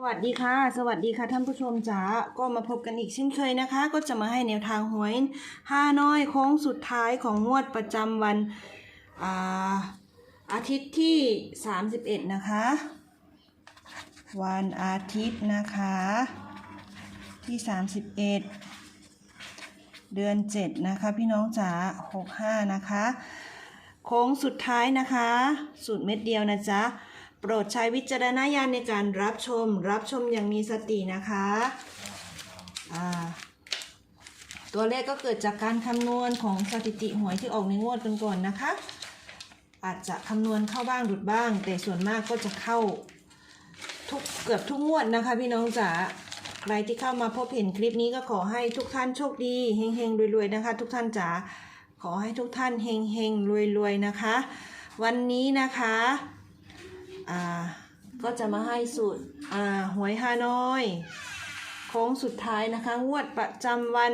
สวัสดีค่ะ สวัสดีค่ะท่านผู้ชมจ๋า ก็มาพบกันอีกเช่นเคยนะคะ ก็จะมาให้แนวทางหวยห้าน้อยโค้งสุดท้ายของงวดประจำวันอาอาทิตย์ที่ 31 นะคะ วันอาทิตย์นะคะ ที่ 31 เดือน 7 นะคะ พี่น้องจ๋า65 นะคะ โค้งสุดท้ายนะคะ สูตรเม็ดเดียวนะจ๊ะ รดใช้วิจารณญาณในการรับชม รับชมอย่างมีสตินะคะอ่าตัวเลขก็เกิดจากการคำนวณของสถิติหวยที่ออกในงวดกันก่อนนะคะ อาจจะคำนวณเข้าบ้างหลุดบ้าง แต่ส่วนมากก็จะเข้าทุกเกือบทุกงวดนะคะ พี่น้องจ๋าใครที่เข้ามาพบเห็นคลิปนี้ก็ขอให้ทุกท่านโชคดีเฮงๆรวยๆนะคะ ทุกท่านจ๋าขอให้ทุกท่านเฮงๆรวยๆนะคะ วันนี้นะคะ อ่า ก็จะมาให้สูตร อ่า หวยฮานอย โค้งสุดท้ายนะคะ งวดประจำวัน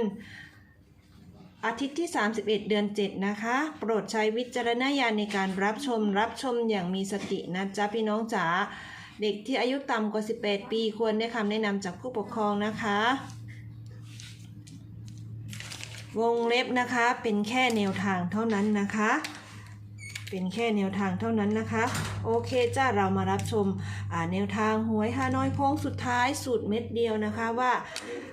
อาทิตย์ที่ 31 เดือน 7 นะคะ โปรดใช้วิจารณญาณในการรับชม รับชมอย่างมีสตินะจ๊ะพี่น้องจ๋า เด็กที่อายุต่ำกว่า 18 ปีควรได้คำแนะนำจากผู้ปกครองนะคะ วงเล็บนะคะ เป็นแค่แนวทางเท่านั้นนะคะ เป็นแค่แนวทางเท่านั้นนะคะ โอเคจ้าเรามารับชมแนวทางหวยฮานอยโค้งสุดท้ายสูตรเม็ดเดียวนะคะว่า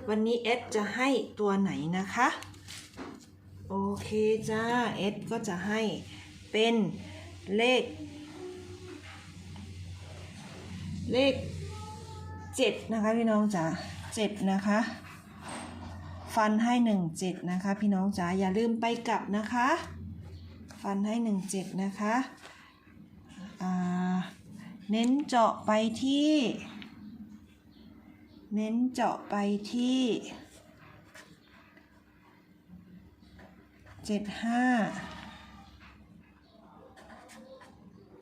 วันนี้เอสจะให้ตัวไหนนะคะ โอเคจ้าเอสก็จะให้เป็นเลข เลขเจ็ดนะคะพี่น้องจ๋าเจ็ดนะคะฟันให้หนึ่งเจ็ดนะคะ พี่น้องจ๋าอย่าลืมไปกลับนะคะ ฟันให้หนึ่งเจ็ดนะคะอ่าเน้นเจาะไปที่ เน้นเจาะไปที่เจ็ดห้า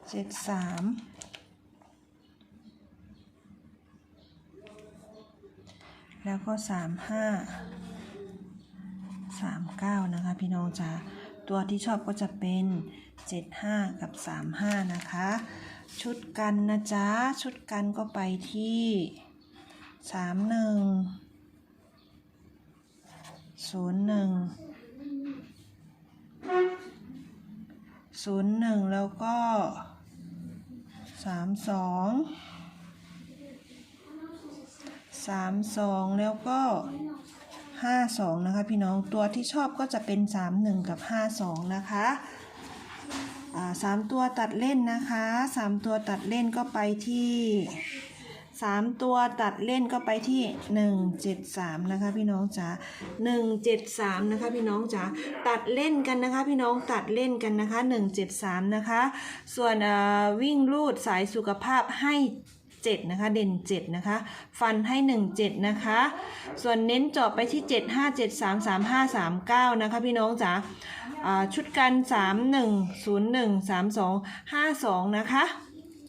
เจ็ดสามแล้วก็สามห้าสามเก้านะคะพี่น้องจ๋า ตัวที่ชอบก็จะเป็นเจ็ดห้ากับสามห้านะคะ ชุดกันนะจ๊ะ ชุดกันก็ไปที่สามหนึ่งศูนย์หนึ่งศูนย์หนึ่งแล้วก็สามสองสามสองแล้วก็ ห้าสองนะคะ พี่น้องตัวที่ชอบก็จะเป็นสามหนึ่งกับห้าสองนะคะสามตัวตัดเล่นนะคะสามตัวตัดเล่นก็ไปที่สามตัวตัดเล่นก็ไปที่หนึ่งเจ็ดสามนะคะพี่น้องจ๋าหนึ่งเจ็ดสามนะคะพี่น้องจ๋าตัดเล่นกันนะคะ พี่น้องตัดเล่นกันนะคะหนึ่งเจ็ดสามนะคะ ส่วนวิ่งลูดสายสุขภาพให้ 7 นะคะ เด่น 7 นะคะ ฟันให้ 1 7 นะคะ ส่วนเน้นจอบไปที่ 7 5 7 3 3 5 3 9 นะคะ พี่น้องจ๋าชุดกัน 3 1 0 1 3 2 5 2 นะคะ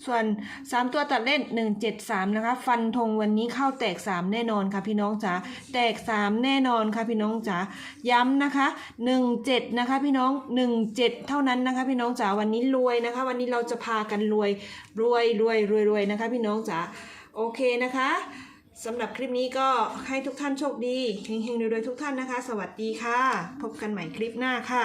ส่วน 3 ตัวตัดเล่น 1 7 3 นะคะ ฟันธงวันนี้เข้าแตก 3 แน่นอนค่ะพี่น้องจ๋าแตก 3 แน่นอนค่ะพี่น้องจ๋าย้ำนะคะ 1 7 นะคะพี่น้อง 1 7 เท่านั้นนะคะ พี่น้องจ๋าวันนี้รวยนะคะ วันนี้เราจะพากันรวยรวยรวยรวยรวยนะคะ พี่น้องจ๋าโอเคนะคะสำหรับคลิปนี้ก็ให้ทุกท่านโชคดีเฮงๆรวยๆทุกท่านนะคะ สวัสดีค่ะ พบกันใหม่คลิปหน้าค่ะ